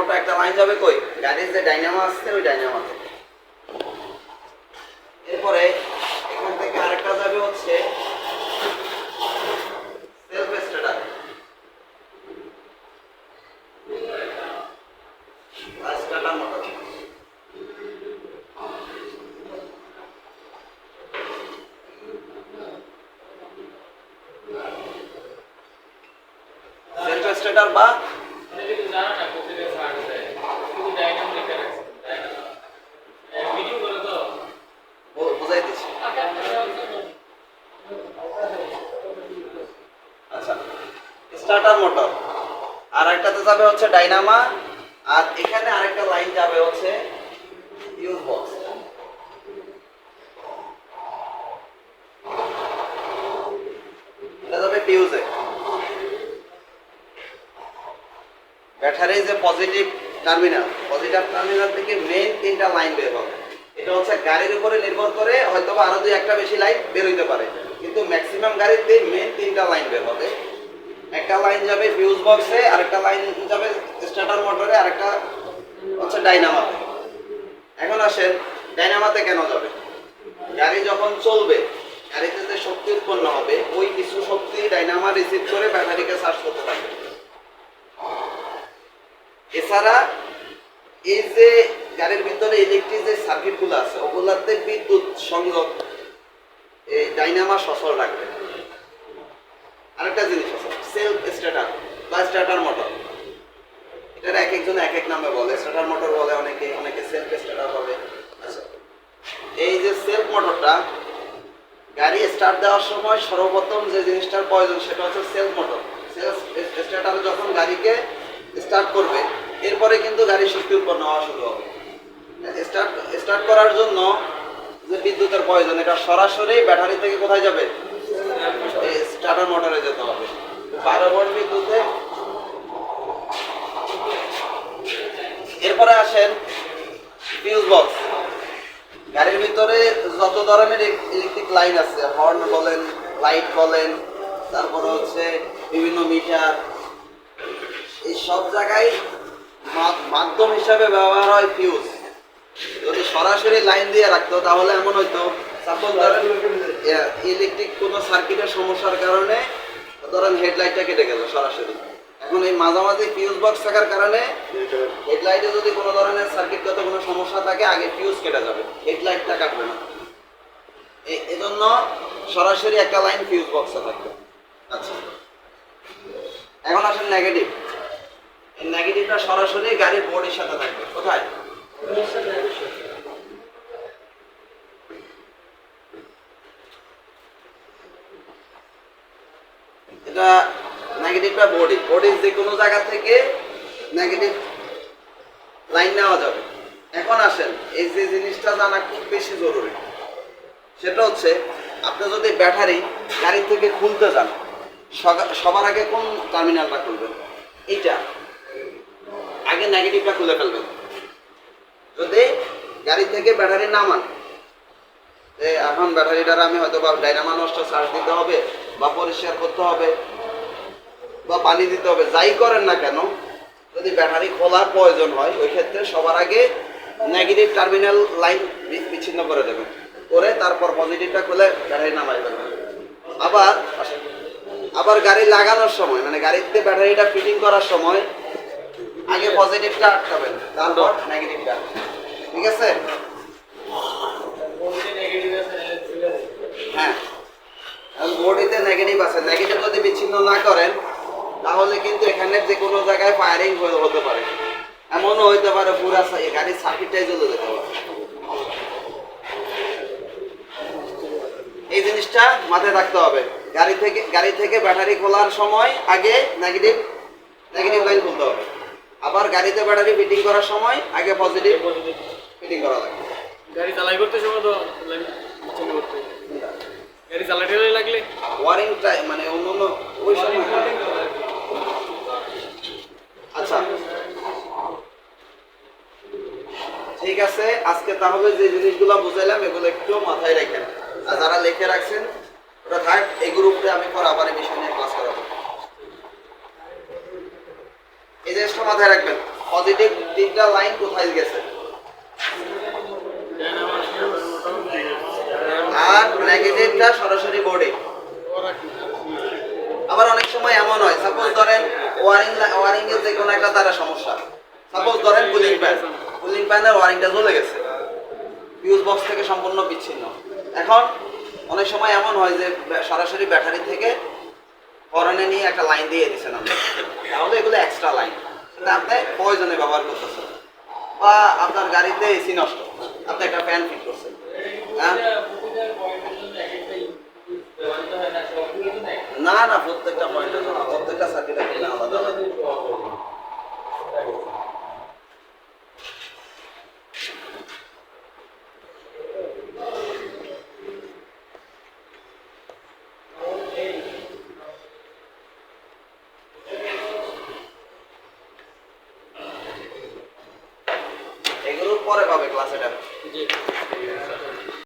Motor একটা line যাবে কই? গাড়ির যে ডাইনামা আছে ওই ডাইনামাতে এরপরে এখান থেকে আরেকটা যাবে হচ্ছে self starter starter motor self starter বা এটা কিন্তু জানা না কোথায় সার্চ দেয় শুধু ডাইনামো লেখা রাখছে ভিডিও করে তো বু- বুঝাই দিচ্ছি আচ্ছা স্টার্টার মোটর আর একটাতে যাবে হচ্ছে ডাইনামা, আর এখানে আরেকটা লাইন যাবে হচ্ছে ফিউজ বক্স এটা যাবে ফিউজে ব্যাটারি যে পজিটিভ টার্মিনাল পজিটিভ টার্মিনাল থেকে মেইন তিনটা লাইন বের হবে। এটা হচ্ছে গাড়ির উপরে নির্ভর করে হয়তো আরও দুই একটা বেশি লাইন বের হইতে পারে। কিন্তু ম্যাক্সিমাম গাড়িতে মেইন তিনটা লাইন বের হবে। একটা লাইন যাবে ফিউজ বক্সে আরেকটা লাইন যাবে স্টার্টার মোটরে আরেকটা হচ্ছে ডাইনামাতে এখন আসেন ডাইনামাতে কেন যাবে? গাড়ি যখন চলবে, গাড়িতে যে শক্তি উৎপন্ন হবে, ওই কিছু শক্তি ডাইনামা রিসিভ করে ব্যাটারিকে চার্জ করতে থাকবে। এছাড়া এই যে গাড়ির ভিতরে ইলেকট্রিক যে সার্কিটগুলো আছে, ওগুলাতে বিদ্যুৎ সংযোগ, এই ডাইনামা সচল রাখবে। আরেকটা জিনিস আছে সেলফ স্টার্টার বা স্টার্টার মোটর এটার এক একজন এক এক নামে বলে স্টার্টার মোটর বলে অনেকে অনেকে সেলফ স্টার্টার বলে। আচ্ছা এই যে সেলফ মোটরটা গাড়ি স্টার্ট দেওয়ার সময় সর্বপ্রথম যে জিনিসটার প্রয়োজন সেটা হচ্ছে সেলফ মোটর সেলফ স্টার্টার যখন গাড়িকে স্টার্ট করবে, এরপরে কিন্তু গাড়ির শক্তি উৎপন্ন হওয়া শুরু হবে। স্টার্ট স্টার্ট করার জন্য যে বিদ্যুতের প্রয়োজন, এটা সরাসরি ব্যাটারি থেকে কোথায় যাবে? স্টার্টার মোটরে যেতে হবে। বারো ভোল্ট বিদ্যুতে এরপরে আসেন ফিউজ বক্স গাড়ির ভিতরে যত ধরনের ইলেকট্রিক লাইন আছে হর্ন বলেন লাইট বলেন, তারপরে হচ্ছে বিভিন্ন মিটার এই সব জায়গায় মাধ্যম হিসাবে ব্যবহার হয় ফিউজ যদি সরাসরি লাইন দিয়ে রাখতো, তাহলে এমন হইতো সাপোজ ধরেন ইলেকট্রিক কোনো সার্কিটের সমস্যার কারণে ধরেন হেডলাইটটা কেটে গেল সরাসরি। এখন এই মাঝামাঝি ফিউজ বক্স থাকার কারণে হেডলাইটে যদি কোনো ধরনের সার্কিটগত কোনো সমস্যা থাকে আগে ফিউজ কেটে যাবে হেডলাইটটা কাটবে না। এ- এজন্য সরাসরি একটা লাইন ফিউজ বক্সে থাকবে। আচ্ছা। এখন আসেন নেগেটিভ নেগেটিভটা সরাসরি গাড়ির বডির সাথে থাকবে। কোথায়? এটা নেগেটিভটা বডি বডির যে কোনো জায়গা থেকে নেগেটিভ লাইন নেওয়া যাবে। এখন আসেন, এই যে জিনিসটা জানা খুব বেশি জরুরি। সেটা হচ্ছে, আপনি যদি ব্যাটারি গাড়ি থেকে খুলতে যান সবার আগে কোন টার্মিনালটা খুলবেন? এইটা। আগে নেগেটিভটা খুলে ফেলবেন। যদি গাড়ি থেকে ব্যাটারি নামান এখন ব্যাটারিটার আমি হয়তো বা ডাইনামা নষ্ট চার্জ দিতে হবে বা পরিষ্কার করতে হবে বা পানি দিতে হবে, যাই করেন না কেন, যদি ব্যাটারি খোলার প্রয়োজন হয়, ওই ক্ষেত্রে সবার আগে নেগেটিভ টার্মিনাল লাইন বিচ্ছিন্ন করে দেবেন। করে তারপর পজিটিভটা খুলে ব্যাটারি নামাই দেবেন। আবার আবার গাড়ি লাগানোর সময় মানে গাড়িতে ব্যাটারিটা ফিটিং করার সময় আগে পজিটিভটা আটকাবেন, তারপর নেগেটিভটা ঠিক আছে? হ্যাঁ। বডিতে নেগেটিভ আছে। নেগেটিভ যদি বিচ্ছিন্ন না করেন তাহলে কিন্তু এখানে যে কোনো জায়গায় ফায়ারিং হতে পারে। এমনও হইতে পারে পুরা গাড়ির সার্কিটটাই জ্বলে যেতে পারে। এই জিনিসটা মাথায় রাখতে হবে। গাড়ি থেকে গাড়ি থেকে ব্যাটারি খোলার সময় আগে নেগেটিভ নেগেটিভ লাইন খুলতে হবে। আবার গাড়িতে ব্যাটারি ফিটিং করার সময় আগে পজিটিভ ফিটিং করা লাগবে। গাড়ি চালাই করতে সময় তো। গাড়ি চালাতে লাগলে? ওয়ারিং টাইম মানে অন্য অন্য ওই সময় আছে, আজকে তাহলে যে জিনিসগুলো বুঝাইলাম, এগুলো একটু মাথায় রাখেন। আর যারা লিখে রাখছেন ওটা থাক, এই গ্রুপে আমি পর আবার এই বিষয় নিয়ে ক্লাস করাবো। এই জিনিসটা মাথায় রাখবেন। পজিটিভ তিনটা লাইন কোথায় গেছে? আর নেগেটিভটা সরাসরি বোর্ডে আবার অনেক সময় এমন হয় সাপোজ ধরেন ওয়ারিং ওয়ারিং এর যে কোনো একটা তারা সমস্যা। সাপোজ ধরেন কুলিং ফ্যান কুলিং ফ্যানের ওয়ারিংটা জ্বলে গেছে। ফিউজ বক্স থেকে সম্পূর্ণ বিচ্ছিন্ন। এখন অনেক সময় এমন হয় যে, সরাসরি ব্যাটারি থেকে ফরেনে নিয়ে একটা লাইন দিয়ে দিচ্ছেন আপনি। তাহলে এগুলো এক্সট্রা লাইন কিন্তু আপনি প্রয়োজনে ব্যবহার করতেছেন। বা আপনার গাড়িতে এসি নষ্ট। আপনি একটা ফ্যান ফিট করছেন। হ্যাঁ? না না, প্রত্যেকটা পয়েন্টের জন্য। প্রত্যেকটা সার্কিটের এগুলোর পরে পাবে ক্লাস এটা জি